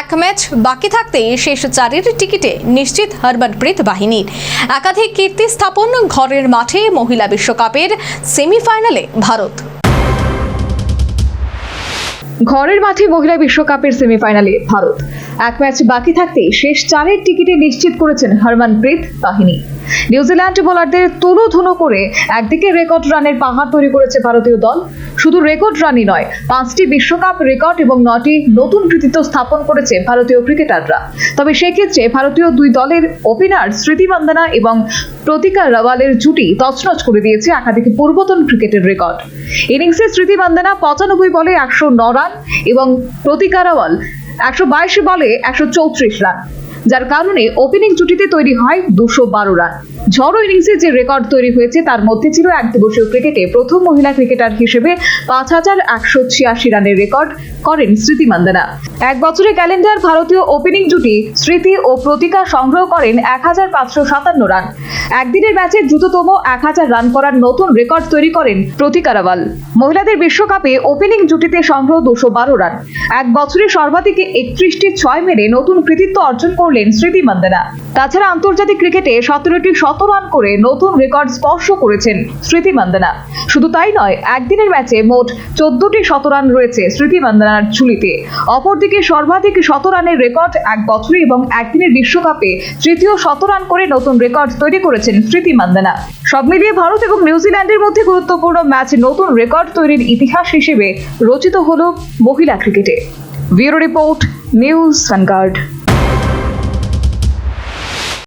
এক ম্যাচ বাকি থাকতেই শেষ চারের টিকিটে নিশ্চিত হরমনপ্রীত বাহিনীর একাধিক কীর্তি স্থাপন ঘরের মাঠে মহিলা বিশ্বকাপের সেমিফাইনালে ভারত। ঘরের মাঠে মহিলা বিশ্বকাপের সেমিফাইনালে ভারত। এক ম্যাচ বাকি থাকতেই শেষ চারের টিকিটে নিশ্চিত করেছেন হরমনপ্রীত বাহিনী। নিউজিল্যান্ড বোলারদের তুলোধুনো করে একদিকে রেকর্ড রানের পাহাড় তৈরি করেছে ভারতীয় দল। শুধু রেকর্ড রানই নয়, পাঁচটি বিশ্বকাপ রেকর্ড এবং নটি নতুন কৃতিত্ব স্থাপন করেছে ভারতীয় ক্রিকেটাররা। তবে সেক্ষেত্রে ভারতীয় দুই দলের ওপেনার স্মৃতি মান্দানা এবং প্রতিকা রাওয়ালের জুটি তছনছ করে দিয়েছে একাধিক পূর্বতন ক্রিকেটের রেকর্ড। ইনিংসে স্মৃতি মান্দানা পঁচানব্বই বলে একশো ন রান এবং প্রতিকা রাওয়াল একশো বাইশ বলে একশো চৌত্রিশ রান। যার কারণে ওপেনিং জুটিতে তৈরি হয় দুশো বারো রান। ঝড়ো ইনিংসে যে রেকর্ড তৈরি হয়েছে, তার মধ্যে ছিল এক দিবসীয় ক্রিকেটে প্রথম মহিলা ক্রিকেটার হিসেবে পাঁচ হাজার একশো ছিয়াশি রানের রেকর্ড করেন স্মৃতি মান্দানা। এক বছরের ক্যালেন্ডার ভারতীয় ওপেনিং জুটি স্মৃতি ও প্রতিকা সংগ্রহ করেন এক হাজার পাঁচশো সাতান্ন রান। একদিনের ম্যাচে দ্রুততম এক হাজার রান করার নতুন রেকর্ড তৈরি করেন প্রতিকা রাওয়াল। মহিলাদের বিশ্বকাপে ওপেনিং জুটিতে সংগ্রহ দুশো বারো রান। এক বছরে সর্বাধিক একত্রিশটি ছয় মেরে নতুন কৃতিত্ব অর্জন করলেন স্মৃতি মান্দানা। তাছাড়া আন্তর্জাতিক ক্রিকেটে সতেরোটি শত রান করে নতুন রেকর্ড স্পর্শ করেছেন স্মৃতি মান্দানা। শুধু তাই নয়, একদিনের ম্যাচে মোট চোদ্দটি শতরান রয়েছে স্মৃতি মান্দানার ঝুলিতে। অপরদিকে সর্বাধিক শতরানের রেকর্ড এক বছরে এবং একদিনের বিশ্বকাপে তৃতীয় শতরান করে নতুন রেকর্ড তৈরি করেছেন স্মৃতি মান্দানা। সব মিলিয়ে ভারত এবং নিউজিল্যান্ডের মধ্যে গুরুত্বপূর্ণ ম্যাচ নতুন রেকর্ড তৈরির ইতিহাস হিসেবে রচিত হল মহিলা ক্রিকেটে। Bureau report, news vanguard